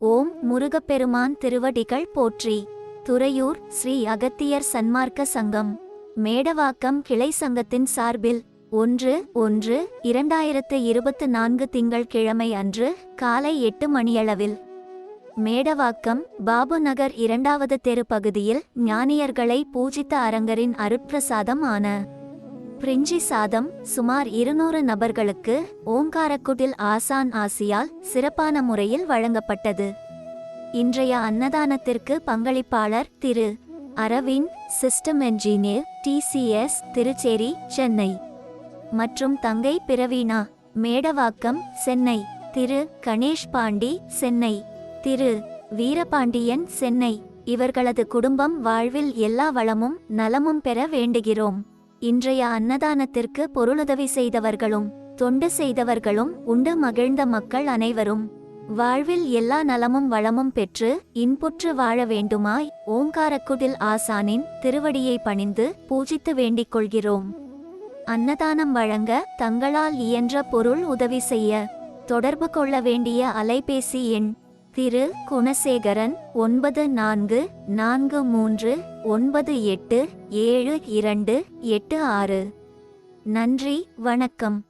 ஓம் முருகப்பெருமான் திருவடிகள் போற்றி. துறையூர் ஸ்ரீ அகத்தியர் சன்மார்க்க சங்கம். மேடவாக்கம் கிளை சங்கத்தின் சார்பில் ஒன்று ஒன்று இரண்டாயிரத்து இருபத்து நான்கு திங்கள் கிழமை அன்று காலை எட்டு மணியளவில். மேடவாக்கம் பாபு நகர் இரண்டாவது தெரு பகுதியில் ஞானியர்களை பூஜித்த அரங்கரின் அருட்பிரசாதம் ஆன பிரிஞ்சி சாதம் சுமார் இருநூறு நபர்களுக்கு ஓங்காரக்குடில் ஆசான் ஆசியால் சிறப்பான முறையில் வழங்கப்பட்டது. இன்றைய அன்னதானத்திற்கு பங்களிப்பாளர் திரு. Aravind system engineer TCS Thirucheri Chennai. மற்றும் தங்கை பிரவீனா மேடவாக்கம் சென்னை. திரு. கணேஷ் பாண்டி சென்னை. திரு. வீரபாண்டியன் சென்னை. இவர்களது குடும்பம் வாழ்வில் எல்லா வளமும் நலமும் பெற வேண்டுகிறோம். இன்றைய அன்னதானத்திற்கு பொருளுதவி செய்தவர்களும் தொண்டு செய்தவர்களும் உண்டு மகிழ்ந்த மக்கள் அனைவரும். வாழ்வில் எல்லா நலமும் வளமும் பெற்று இன்புற்று வாழ வேண்டுமாய் ஓங்காரக்குடில் ஆசானின் திருவடியை பணிந்து பூஜித்து வேண்டிக் கொள்கிறோம். அன்னதானம் வழங்க தங்களால் இயன்ற பொருள் உதவி செய்ய தொடர்பு கொள்ள வேண்டிய அலைபேசி எண் திரு குணசேகரன் ஒன்பது நான்கு நான்கு மூன்று ஒன்பது எட்டு ஏழு இரண்டு எட்டு ஆறு. நன்றி வணக்கம்.